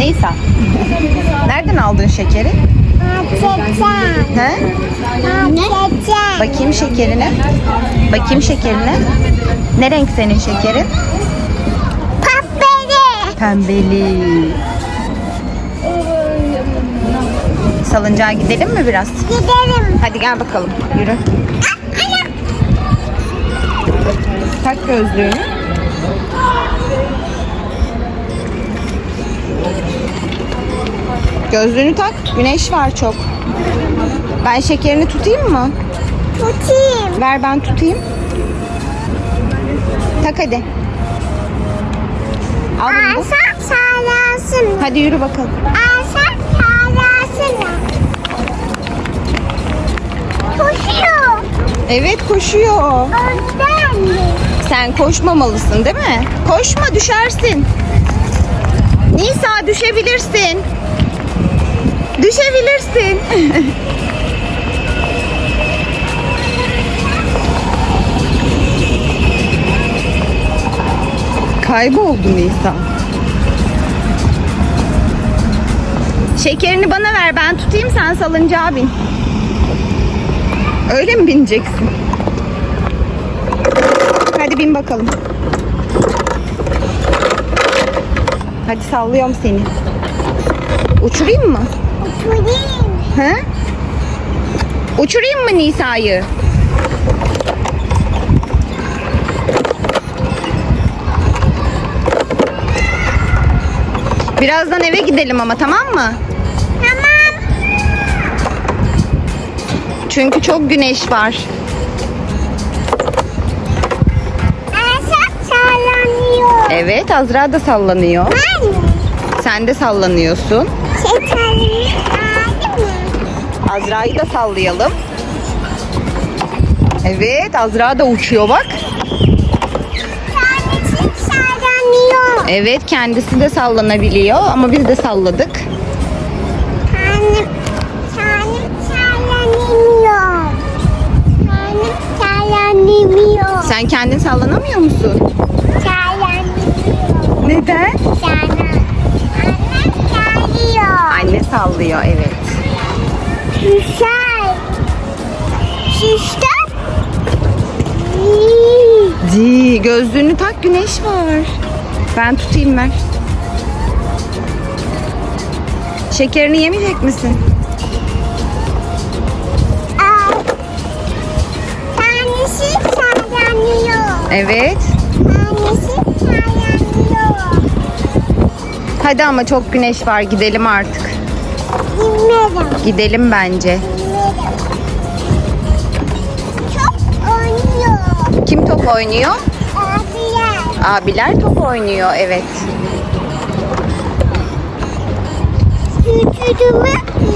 Neyse. Nereden aldın şekeri? Açacağım. He? Açacağım. Bakayım şekerine. Bakayım şekerine. Ne renk senin şekerin? Papeli. Pembeli. Salıncağa gidelim mi biraz? Gidelim. Hadi gel bakalım. Yürü. Tak gözlüğünü. Gözlüğünü tak. Güneş var çok. Ben şekerini tutayım mı? Tutayım. Ver ben tutayım. Tak hadi. Al bunu da. Alsak sağlansın. Hadi yürü bakalım. Alsak sağlansın. Koşuyor. Evet koşuyor. Ondan mı? Sen koşmamalısın değil mi? Koşma düşersin. Nisa düşebilirsin. Düşebilirsin. Kayboldu Nisa. Şekerini bana ver ben tutayım sen salıncağa bin. Öyle mi bineceksin? Hadi bin bakalım. Hadi sallıyorum seni. Uçurayım mı? Tutayım. He? Uçurayım mı Nisa'yı? Birazdan eve gidelim ama tamam mı? Tamam. Çünkü çok güneş var. Evet Azra da sallanıyor. Var mı? Sen de sallanıyorsun. Azra'yı da sallayalım. Evet Azra da uçuyor bak. Sağlanıyor. Evet kendisi de sallanabiliyor ama biz de salladık. Tanım sallanıyor. Sen kendin sallanamıyor musun? Sallanıyor. Neden? Sana. Anne sallıyor evet. Güzel. Şişte. Di gözlüğünü tak güneş var. Ben tutayım ver. Şekerini yemeyecek misin? Tanesi sallanıyor. Evet. Hadi ama çok güneş var gidelim artık. Bilmiyorum. Gidelim bence. Bilmiyorum. Çok oynuyor. Kim top oynuyor? Abiler. Abiler top oynuyor evet. Sütümü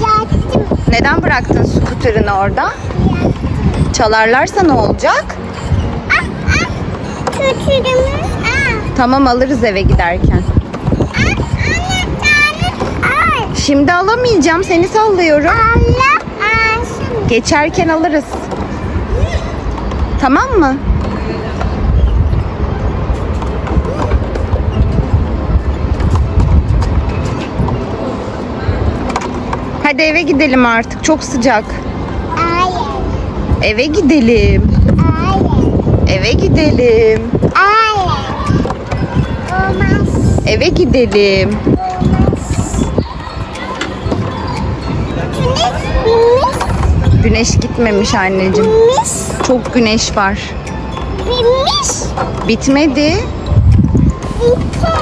yaktım. Neden bıraktın skuterini orada? Çalarlarsa ne olacak? Ah ah. Sütümü ah. Tamam alırız eve giderken. Ah anne tane al. Şimdi alamayacağım seni sallıyorum. Allah alsın. Geçerken alırız. Tamam mı? Hadi eve gidelim artık. Çok sıcak. Hayır. Eve gidelim. Hayır. Eve gidelim. Hayır. Olmaz. Eve gidelim. Güneş gitmemiş anneciğim. Binmiş. Çok güneş var. Binmiş. Bitmedi. Bitti.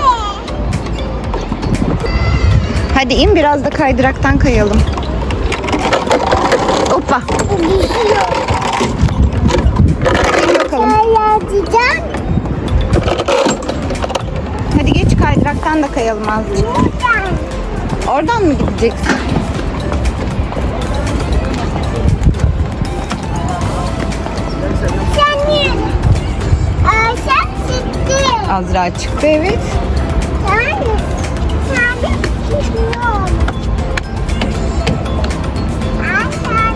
Hadi in biraz da kaydıraktan kayalım. Hoppa. İn bakalım. Hadi geç kaydıraktan da kayalım azıcık. Oradan mı gideceksin? Azra çıktı evet. Tane çıkıyor. Aşağı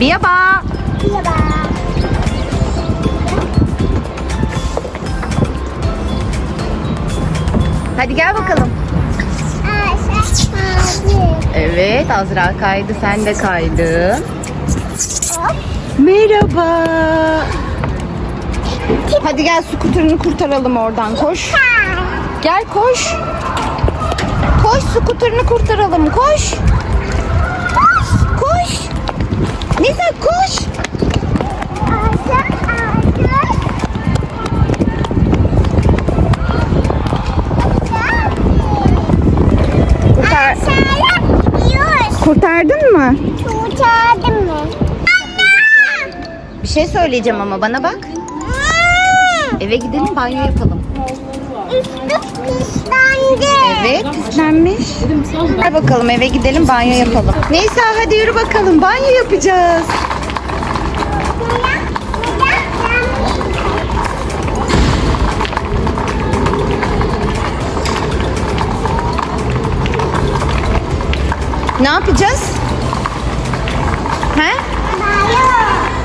Biyaba. Hadi gel bakalım. Evet Azra kaydı sen de kaydın. Merhaba. Hadi gel skuterını kurtaralım oradan koş. Gel koş. Koş skuterını kurtaralım koş. Koş. Koş. Nisa koş. Kurtar kurtardın mı? Kurtardım mı? Anne! Bir şey söyleyeceğim ama bana bak. Eve gidelim banyo yapalım. Üstü pislendi. Evet pislenmiş. Gel bakalım eve gidelim banyo yapalım. Neyse hadi yürü bakalım banyo yapacağız. Ne yapacağız? He? Banyo.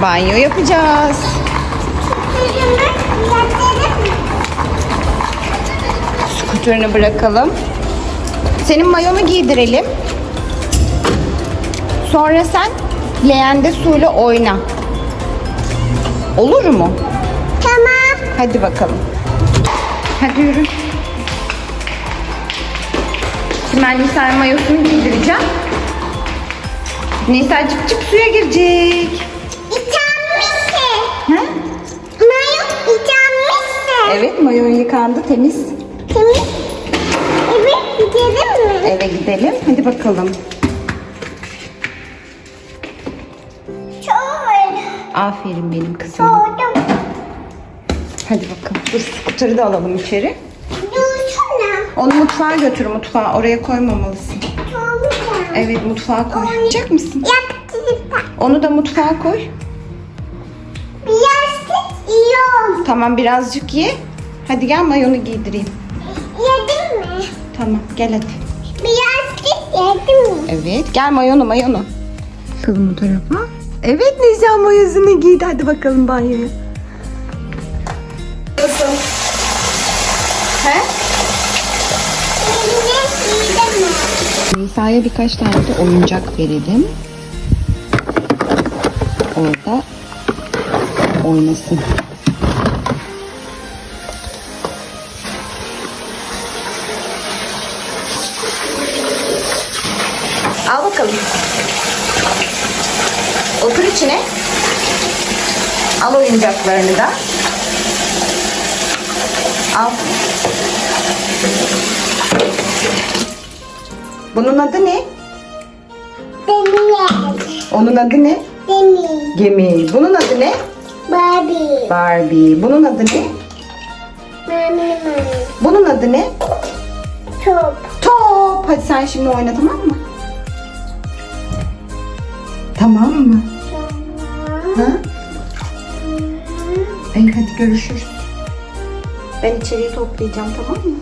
Banyo yapacağız. Skuterını bırakalım. Senin mayonu giydirelim. Sonra sen leğende suyla oyna. Olur mu? Tamam. Hadi bakalım. Hadi yürü. Şimdi Nisa'nın mayosunu giydireceğim. Nisa cıp cıp suya girecek. Evet mayon yıkandı temiz. Temiz. Evet gidelim mi? Eve gidelim. Hadi bakalım. Çok. Aferin benim kızım. Soğudum. Hadi bakalım. Dur skuterı da alalım içeri. Dursana. Onu mutfağa götür mutfağa. Oraya koymamalısın. Soğudum. Evet mutfağa koy. Yapacak mısın? Yaptım. Onu da mutfağa koy. Tamam birazcık ye. Hadi gel mayonu giydireyim. Yedin mi? Tamam gel hadi. Birazcık yedim mi? Evet gel mayonu mayonu. Bakalım bu tarafa. Evet Nisa mayosunu giydi. Hadi bakalım banyoya. He? Yedim mi? Nisa'ya birkaç tane de oyuncak verelim. Orada oynasın. Al bakalım. Otur içine. Al oyuncaklarını da. Al. Bunun adı ne? Demir. Onun adı ne? Demir. Gemi. Bunun adı ne? Barbie. Barbie. Bunun adı ne? Mami mami. Bunun adı ne? Top. Top. Hadi sen şimdi oyna tamam mı? Tamam mı? Ha? İyi hadi görüşürüz. Ben içeriği toplayacağım tamam mı?